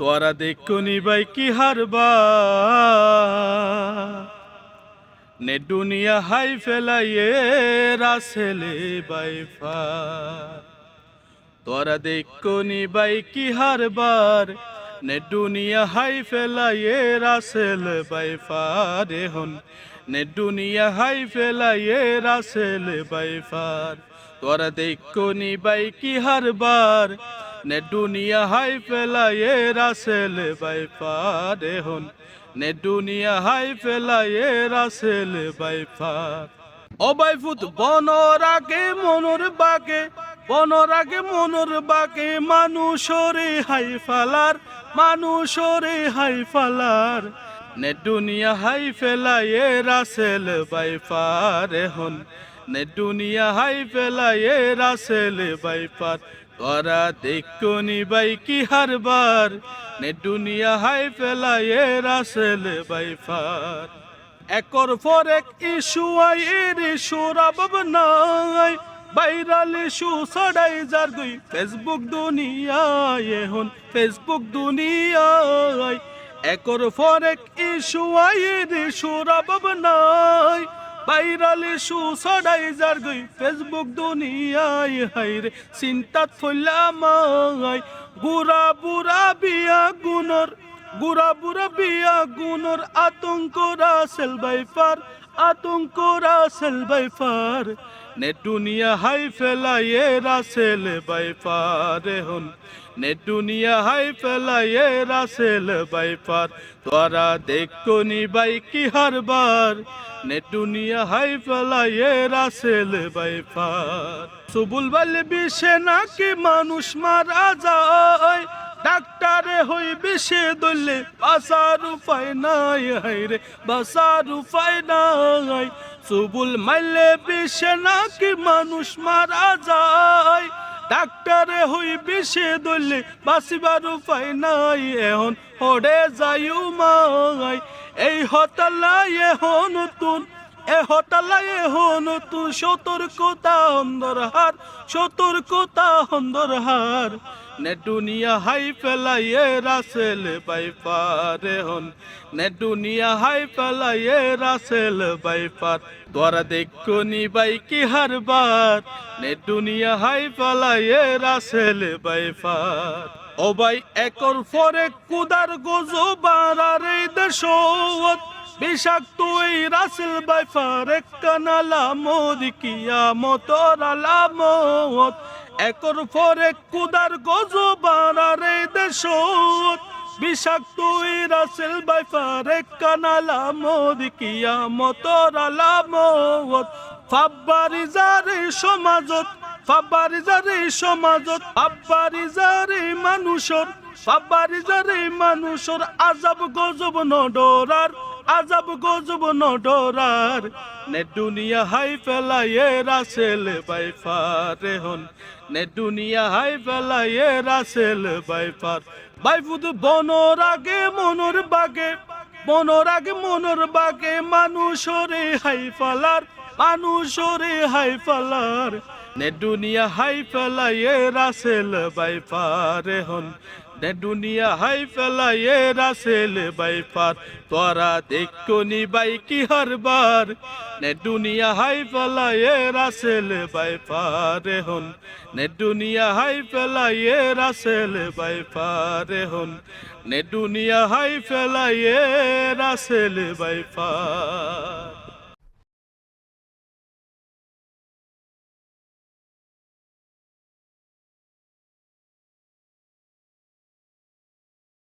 তোরা দেখুনি বাই কি হারবা। নে দুনিয়া হাই ফেলাইয়ে রাসেলে বাইফা তোরা দেখুনি বাই কি হারবার। নে দুনিয়া হাই ফেলাইয়ে রাসেল বাইফার হন। নে দুনিয়া হাই ফেলাইয়ে রাসেল বাইফার তোরা দেখুনি বাই কি হারবার। নে দুনিয়া হাই ফেলাইয়ে রাসেল বাইফার হন। নে দুনিয়া হাই ফেলাইয়ে রাসেল বাইফার। ও বাইফুত, বনর আগে মনর বাগে, বনর আগে মনর বাগে মানুষরে হাই ফালার, মানুষরে হাই ফালার। নে দুনিয়া হাই ফেলাইয়ে রাসেল বাইফার হন। নে দুনিয়া হাই ফেলাইয়ে রাসেল বাইফার তোরা দেখুনি বাই কি হারবার? নে দুনিয়া হাই ফেলাইয়ে রাসেল বাইফার একর পর এক ইস্যু আই, এর সুরাবব নাই। ভাইরাল ইস্যু সড়াই যার গই ফেসবুক দুনিয়ায় এখন ফেসবুক দুনিয়ায়। একর পর এক ইস্যু আই, এর সুরাবব নাই। ভাইরাল ইস্যু সড়াই যার গই ফেসবুক দুনিয়ায় হাইরে চিন্তাত ফইলামাই বুড়া বুড়া বিয়া গুণর, বুড়া বুড়া বিয়া গুণর, আতঙ্ক রাসেল বাইফার আতঙ্ক রাসেল বাইফার। নে দুনিয়া হাই ফেলাইয়ে রাসেল বাইফার হন। নে দুনিয়া হাই ফেলাইয়ে রাসেল বাইফার। তোরা দেখনি বাই কি হারবার। নে দুনিয়া হাই ফেলাইয়ে রাসেল বাইফার। সুবুল বলে বিষে নাকি মানুষ মারা যায়। ডাক্তারে হই বিষে দলে বাসার উপায় নাই হাইরে বাসার উপায় নাই। সুবুল মাইলে বিষে নাকি মানুষ মারা যায়। ডাক্তারে হই বিষে দলে বাসিবার উপায় নাই, এখন হড়ে যাইও মাই। এই হতালাই এখন নতুন এ হতালাই এখন তুই সতর্কতা অন্দর হার, সতর্কতা অন্দর হার। নে দুনিয়া হাই ফেলাইয়ে রাসেল বাইপারে হন। নে দুনিয়া হাই ফেলাইয়ে রাসেল বাইপার তোরা দেখনি বাই কি হারবার নে দুনিয়া হাই ফেলাইয়ে রাসেল বাইপার ও ভাই একর পরে কুদার গজো বাড়ারে দেশত। বিষাক্ত এই রাসেল বাইফার কানালা, মোদি কিয়া মতর আলামত। একর পরে কুদার গজ বাড়ারে দেশত। বিষাক্ত এই রাসেল বাইফার কানালা, মোদি কিয়া মতর আলামত। ফাব্বারি যারে সমাজত, ফাব্বারি যারে সমাজত, ফাব্বারি যারে মানুষর, ফাব্বারি যারে মানুষর আজাব গজব নডরার। আজাব গজব নডরার। নে দুনিয়া হাই ফেলাইয়ে রাসেল বাইফার হন। নে দুনিয়া হাই ফেলাইয়ে রাসেল বাইফার বাইফুদ বনর আগে মনর বাগে মনর আগে মনর বাগে মানুষরে হাই ফালার মানুষরে হাই ফালার। নে দুনিয়া হাই ফেলাইয়ে রাসেল বাইফার হন। নে দুনিয়া হাই ফেলাইয়ে রাসেল বাইফার তোরা দেখনি বাই কি হারবার। নে দুনিয়া হাই ফেলাইয়ে রাসেল বাইফার হন। নে দুনিয়া হাই ফেলাইয়ে রাসেল বাইফার হন। নে দুনিয়া হাই ফেলাইয়ে রাসেল বাইফার